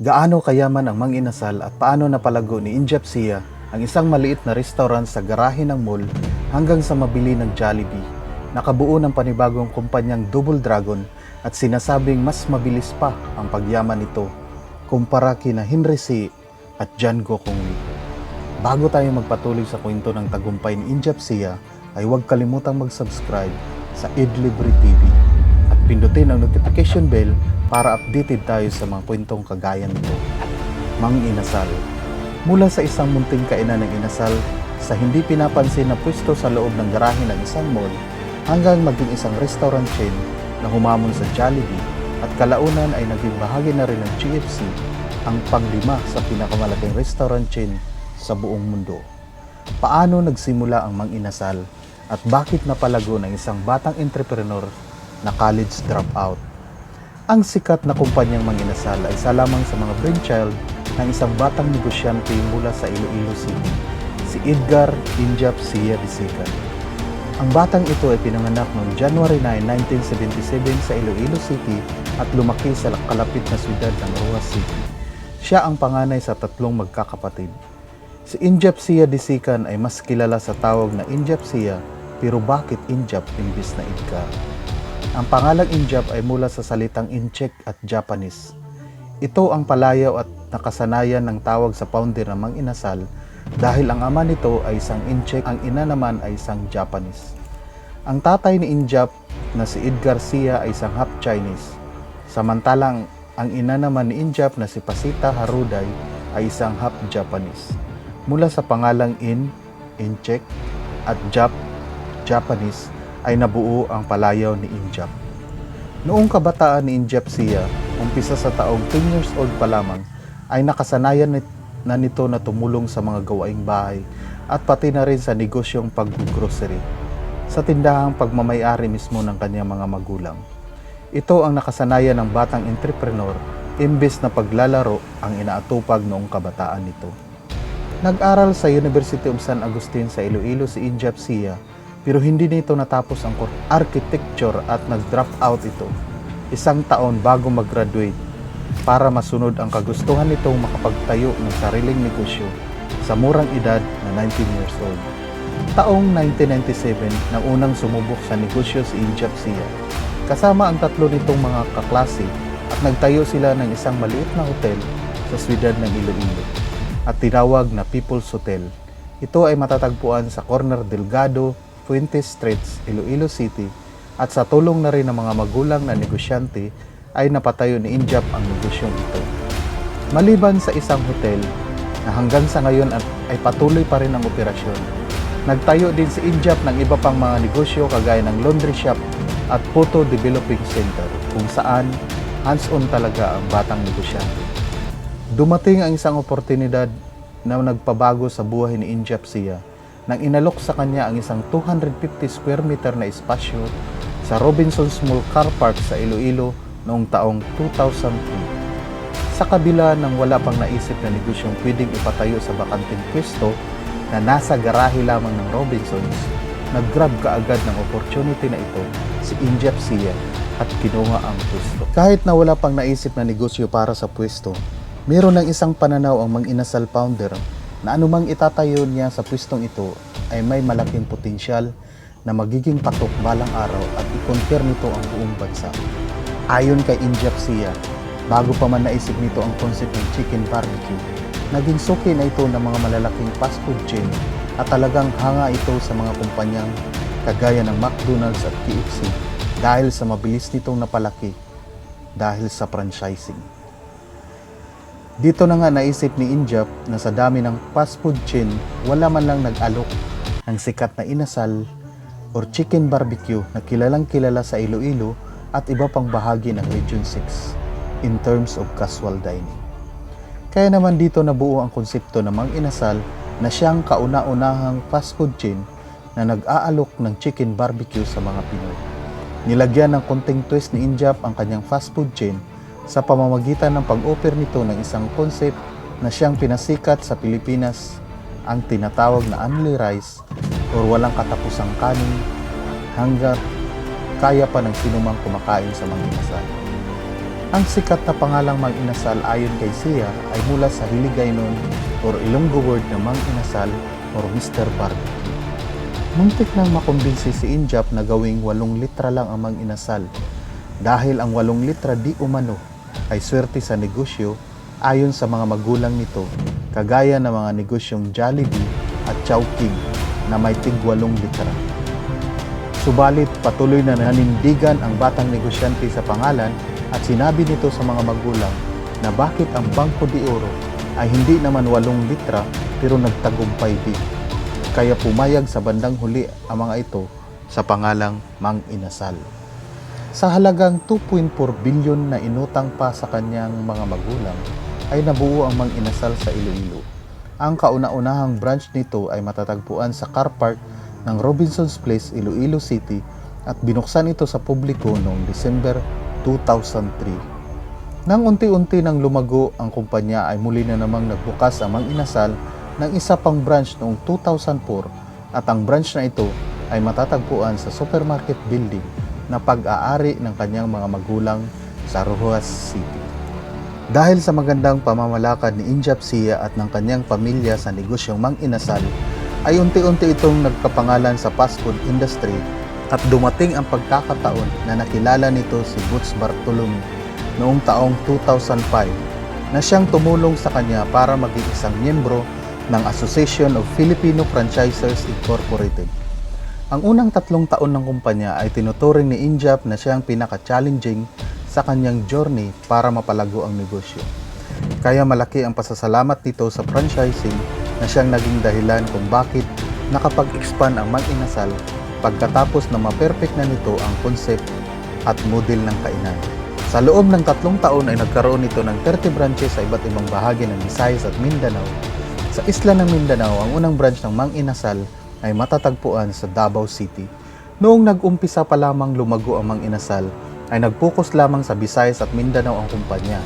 Gaano kayaman ang Mang Inasal at paano napalago ni Injap Sia ang isang maliit na restaurant sa garahe ng mall hanggang sa mabili ng Jollibee. Nakabuo ng panibagong kumpanyang Double Dragon at sinasabing mas mabilis pa ang pagyaman nito kumpara kina Henry C. at John Gokongwi. Bago tayo magpatuloy sa kwento ng tagumpay ni Injap Sia, ay huwag kalimutang mag-subscribe sa Idlibre TV pindutin ang notification bell para updated tayo sa mga kwentong kagaya nito. Mang Inasal Mula sa isang munting kainan ng inasal, sa hindi pinapansin na pwesto sa loob ng garahe ng isang mall, hanggang maging isang restaurant chain na humamon sa Jollibee at kalaunan ay naging bahagi na rin ng GFC, ang panglima sa pinakamalaking restaurant chain sa buong mundo. Paano nagsimula ang Mang Inasal at bakit napalago ng isang batang entrepreneur na college dropout? Ang sikat na kumpanyang Mang Inasal ay isa lamang sa mga brainchild ng isang batang negosyante mula sa Iloilo City, si Edgar Injap Sia Disican. Ang batang ito ay pinanganak noong January 9, 1977 sa Iloilo City at lumaki sa kalapit na siyudad ng Roa City. Siya ang panganay sa tatlong magkakapatid. Si Injap Sia Disican ay mas kilala sa tawag na Injap Sia pero bakit Injap imbis na Edgar? Ang pangalang Injap ay mula sa salitang Incheck at Japanese. Ito ang palayaw at nakasanayan ng tawag sa founder ng Mang Inasal dahil ang ama nito ay isang Incheck, ang ina naman ay isang Japanese. Ang tatay ni Injap na si Edgar Sia ay isang half Chinese. Samantalang ang ina naman ni Injap na si Pasita Haruday ay isang half Japanese. Mula sa pangalang In, Incheck at Jap, Japanese ay nabuo ang palayaw ni Injap. Noong kabataan ni Injap Sia, umpisa sa taong 10 years old pa lamang, ay nakasanayan na nito na tumulong sa mga gawaing bahay at pati na rin sa negosyong pag-grocery sa tindahang pagmamayari mismo ng kanyang mga magulang. Ito ang nakasanayan ng batang entrepreneur imbes na paglalaro ang inaatupag noong kabataan nito. Nag-aral sa University of San Agustin sa Iloilo si Injap Sia pero hindi nito natapos ang architecture at nag-drop out ito isang taon bago mag-graduate para masunod ang kagustuhan nitong makapagtayo ng sariling negosyo sa murang edad na 19 years old. Taong 1997 nang unang sumubok sa negosyo si Injap Sia. Kasama ang tatlo nitong mga kaklase at nagtayo sila ng isang maliit na hotel sa siyudad ng Iloilo at tinawag na People's Hotel. Ito ay matatagpuan sa corner Delgado, Fuentes Streets, Iloilo City at sa tulong na rin ng mga magulang na negosyante ay napatayo ni Injap ang negosyong ito. Maliban sa isang hotel na hanggang sa ngayon ay patuloy pa rin ang operasyon, nagtayo din si Injap ng iba pang mga negosyo kagaya ng laundry shop at photo developing center kung saan hands-on talaga ang batang negosyante. Dumating ang isang oportunidad na nagpabago sa buhay ni Injap Sia nang inalok sa kanya ang isang 250 square meter na espasyo sa Robinson's Mall Car Park sa Iloilo noong taong 2003. Sa kabila ng wala pang naisip na negosyong pwedeng ipatayo sa bakanting pwesto na nasa garahe lamang ng Robinsons, nag-grab kaagad ng opportunity na ito si Injap Sia at kinuha ang pwesto. Kahit na wala pang naisip na negosyo para sa pwesto, meron ng isang pananaw ang Mang Inasal founder na anumang itatayo niya sa pwestong ito ay may malaking potensyal na magiging patok balang araw at i-conquer nito ang buong bansa. Ayon kay Injap bago pa man naisip nito ang concept ng chicken barbecue, naging suki na ito ng mga malalaking fast food chain at talagang hanga ito sa mga kumpanyang kagaya ng McDonald's at KFC dahil sa mabilis nitong napalaki dahil sa franchising. Dito na nga naisip ni Injap na sa dami ng fast food chain, wala man lang nag-alok ng sikat na inasal or chicken barbecue na kilalang kilala sa Iloilo at iba pang bahagi ng Region 6 in terms of casual dining. Kaya naman dito nabuo ang konsepto ng Mang Inasal na siyang kauna-unahang fast food chain na nag-aalok ng chicken barbecue sa mga Pinoy. Nilagyan ng konting twist ni Injap ang kanyang fast food chain sa pamamagitan ng pag-offer nito ng isang concept na siyang pinasikat sa Pilipinas ang tinatawag na only rice or walang katapusang kanin hanggat kaya pa ng sinumang kumakain sa mga inasal. Ang sikat na pangalang Mang Inasal ayon kay Sia ay mula sa Hiligaynon or Ilonggo word na Mang Inasal or Mr. Barbecue. Muntik nang makumbinsi si Injap na gawing 8 litra lang ang Mang Inasal dahil ang 8 litra di umano ay swerte sa negosyo ayon sa mga magulang nito kagaya ng mga negosyong Jollibee at Chowking na may tig 8 litra. Subalit patuloy na nanindigan ang batang negosyante sa pangalan at sinabi nito sa mga magulang na bakit ang Bangko de Oro ay hindi naman 8 litra pero nagtagumpay din. Kaya pumayag sa bandang huli ang mga ito sa pangalang Mang Inasal. Sa halagang 2.4 bilyon na inutang pa sa kanyang mga magulang, ay nabuo ang Mang Inasal sa Iloilo. Ang kauna-unahang branch nito ay matatagpuan sa car park ng Robinson's Place, Iloilo City at binuksan ito sa publiko noong December 2003. Nang unti-unti nang lumago ang kumpanya ay muli na namang nagbukas ang Mang Inasal ng isa pang branch noong 2004 at ang branch na ito ay matatagpuan sa supermarket building na pag-aari ng kanyang mga magulang sa Rojas City. Dahil sa magandang pamamalakad ni Injap Sia at ng kanyang pamilya sa negosyong Mang Inasal, ay unti-unti itong nagkapangalan sa fast food industry at dumating ang pagkakataon na nakilala nito si Butch Bartolome noong taong 2005 na siyang tumulong sa kanya para maging isang miyembro ng Association of Filipino Franchisers Incorporated. Ang unang tatlong taon ng kumpanya ay tinuturing ni Injap na siyang pinaka-challenging sa kanyang journey para mapalago ang negosyo. Kaya malaki ang pasasalamat nito sa franchising na siyang naging dahilan kung bakit nakapag-expand ang Mang Inasal pagkatapos na ma-perfect na nito ang concept at model ng kainan. Sa loob ng tatlong taon ay nagkaroon ito ng 30 branches sa iba't ibang bahagi ng Visayas at Mindanao. Sa isla ng Mindanao, ang unang branch ng Mang Inasal ay matatagpuan sa Davao City. Noong nag-umpisa pa lamang lumago ang Mang Inasal, ay nag-focus lamang sa Visayas at Mindanao ang kumpanya.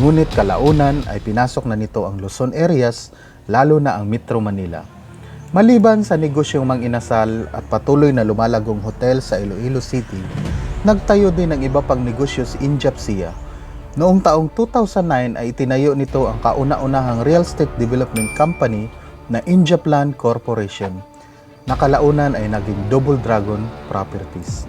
Ngunit kalaunan ay pinasok na nito ang Luzon areas, lalo na ang Metro Manila. Maliban sa negosyong Mang Inasal at patuloy na lumalagong hotel sa Iloilo City, nagtayo din ng iba pang negosyo si Injap Sia. Noong taong 2009 ay itinayo nito ang kauna-unahang real estate development company na Injaplan Corporation. Nakalaunan ay naging Double Dragon Properties.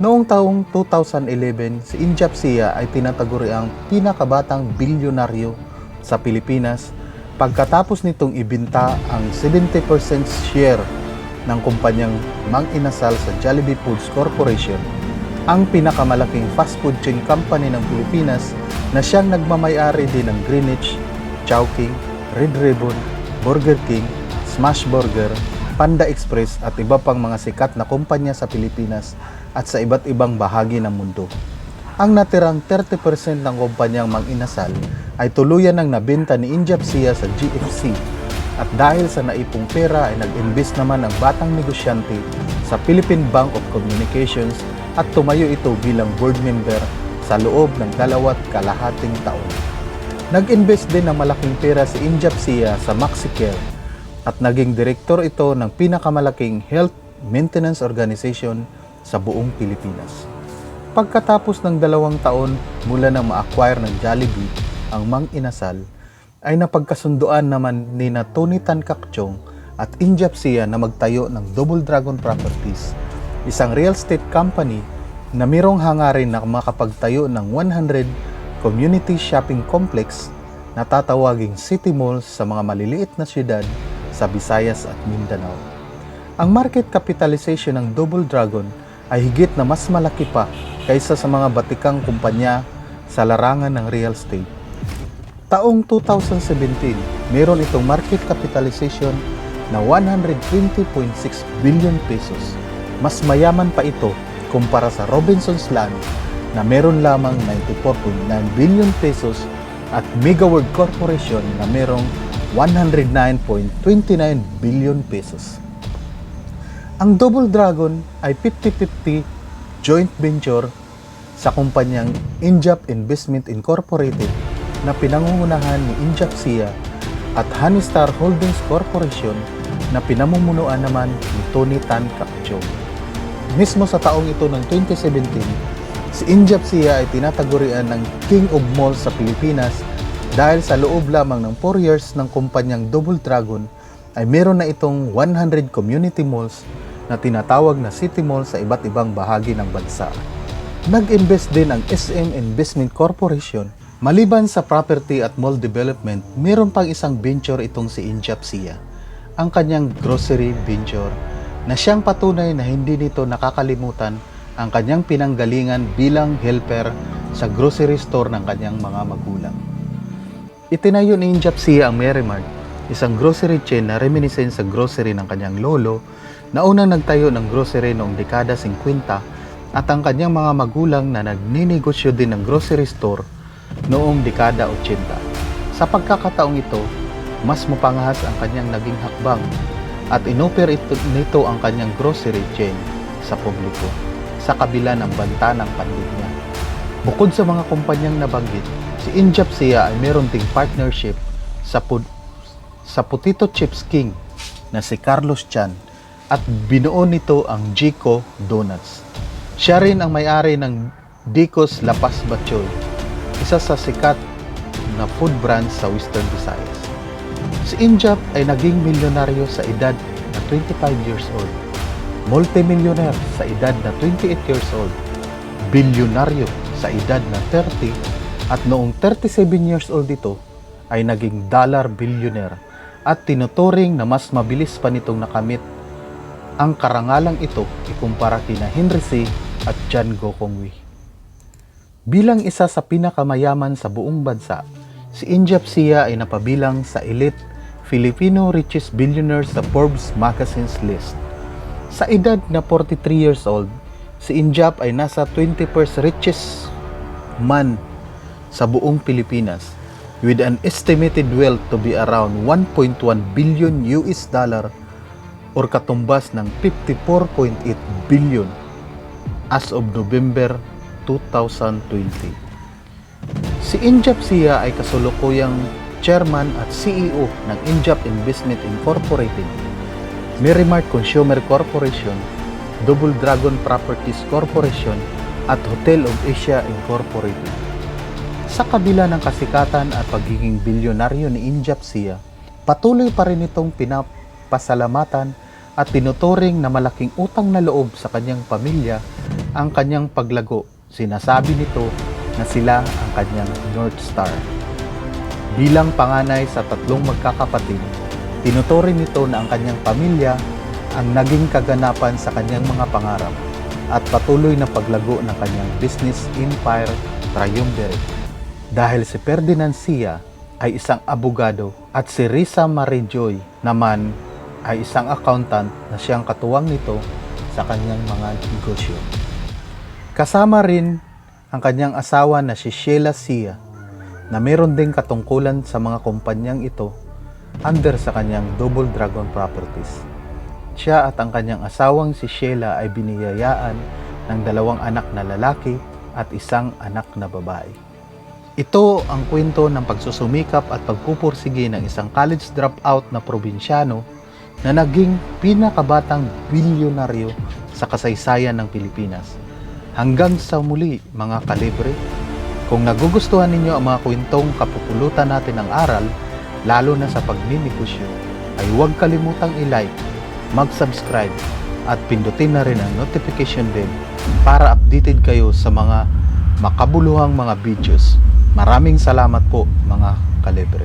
Noong taong 2011, si Injap Sia ay tinataguri ang pinakabatang bilyonaryo sa Pilipinas pagkatapos nitong ibinta ang 70% share ng kumpanyang Mang Inasal sa Jollibee Foods Corporation, ang pinakamalaking fast food chain company ng Pilipinas na siyang nagmamayari din ng Greenwich, Chowking, Red Ribbon, Burger King, Smash Burger, Panda Express at iba pang mga sikat na kumpanya sa Pilipinas at sa iba't ibang bahagi ng mundo. Ang natirang 30% ng kumpanyang Mang Inasal ay tuluyan ng nabenta ni Injap Sia sa GFC at dahil sa naipong pera ay nag-invest naman ang batang negosyante sa Philippine Bank of Communications at tumayo ito bilang board member sa loob ng dalawat kalahating taon. Nag-invest din ng malaking pera si Injap Sia sa MaxiCare at naging direktor ito ng pinakamalaking health maintenance organization sa buong Pilipinas. Pagkatapos ng dalawang taon mula na ma-acquire ng Jollibee ang Mang Inasal, ay napagkasunduan naman ni na Tony Tan Kakchong at Injap Sia na magtayo ng Double Dragon Properties, isang real estate company na mirong hangarin na makapagtayo ng 100 community shopping complex na tatawaging city malls sa mga maliliit na syudad sa Visayas at Mindanao. Ang market capitalization ng Double Dragon ay higit na mas malaki pa kaysa sa mga batikang kumpanya sa larangan ng real estate. Taong 2017, meron itong market capitalization na 120.6 billion pesos. Mas mayaman pa ito kumpara sa Robinson's Land na meron lamang 94.9 billion pesos at Megaworld Corporation na merong 109.29 billion pesos. Ang Double Dragon ay 50-50 joint venture sa kumpanyang Injap Investment Incorporated na pinangungunahan ni Injap Sia at Honeystar Holdings Corporation na pinamumunuan naman ni Tony Tan Kakcho. Mismo sa taong ito ng 2017, Si Injap Sia ay tinatagurian ng King of Malls sa Pilipinas dahil sa loob lamang ng 4 years ng kumpanyang Double Dragon ay meron na itong 100 community malls na tinatawag na city mall sa iba't ibang bahagi ng bansa. Nag-invest din ang SM Investment Corporation. Maliban sa property at mall development, meron pang isang venture itong si Injap Sia, ang kanyang grocery venture na siyang patunay na hindi nito nakakalimutan ang kanyang pinanggalingan bilang helper sa grocery store ng kanyang mga magulang. Itinayo ni Injap Sia ang Merrimart, isang grocery chain na reminiscent sa grocery ng kanyang lolo na unang nagtayo ng grocery noong dekada 50 at ang kanyang mga magulang na nagninegosyo din ng grocery store noong dekada 80. Sa pagkakataong ito, mas mapangahas ang kanyang naging hakbang at inoper ito, nito ang kanyang grocery chain sa publiko sa kabila ng banta ng pandemya. Bukod sa mga kumpanyang nabanggit, si Injap Sia ay meron ding partnership sa, pud- sa Potato Chips King na si Carlos Chan at binuo nito ang Jico Donuts. Siya rin ang may-ari ng Dicos La Paz Batchoy, isa sa sikat na food brand sa Western Visayas. Si Injap ay naging milyonaryo sa edad na 25 years old, multimillionaire sa edad na 28 years old, bilyonaryo sa edad na 30 at noong 37 years old ito ay naging dollar billionaire at tinuturing na mas mabilis pa nitong nakamit ang karangalang ito ikumpara kina Henry C. at John Gokongwei. Bilang isa sa pinakamayaman sa buong bansa, si Injap Sia ay napabilang sa elite Filipino richest billionaires sa Forbes magazine's list. Sa edad na 43 years old, si Injap ay nasa 21st richest man sa buong Pilipinas with an estimated wealth to be around 1.1 billion US dollar or katumbas ng 54.8 billion as of November 2020. Si Injap Sia ay kasulukuyang chairman at CEO ng Injap Investment Incorporated, Merrimart Consumer Corporation, Double Dragon Properties Corporation at Hotel of Asia Incorporated. Sa kabila ng kasikatan at pagiging bilyonaryo ni Injap Sia, patuloy pa rin itong pinapasalamatan at tinuturing na malaking utang na loob sa kanyang pamilya ang kanyang paglago. Sinasabi nito na sila ang kanyang North Star. Bilang panganay sa tatlong magkakapatid, tinuturing nito na ang kanyang pamilya ang naging kaganapan sa kanyang mga pangarap at patuloy na paglago ng kanyang business empire triumvirate. Dahil si Ferdinand Sia ay isang abogado at si Risa Marijoy naman ay isang accountant na siyang katuwang nito sa kanyang mga negosyo. Kasama rin ang kanyang asawa na si Sheila Sia na meron ding katungkulan sa mga kumpanyang ito under sa kanyang Double Dragon Properties. Siya at ang kanyang asawang si Sheila ay biniyayaan ng dalawang anak na lalaki at isang anak na babae. Ito ang kwento ng pagsusumikap at pagpupursige ng isang college dropout na probinsyano na naging pinakabatang bilyonaryo sa kasaysayan ng Pilipinas. Hanggang sa muli mga kalibre, kung nagugustuhan ninyo ang mga kwentong kapupulutan natin ng aral, lalo na sa pagninegosyo, ay huwag kalimutang i-like, mag-subscribe, at pindutin na rin ang notification bell para updated kayo sa mga makabuluhang mga videos. Maraming salamat po mga kalibre.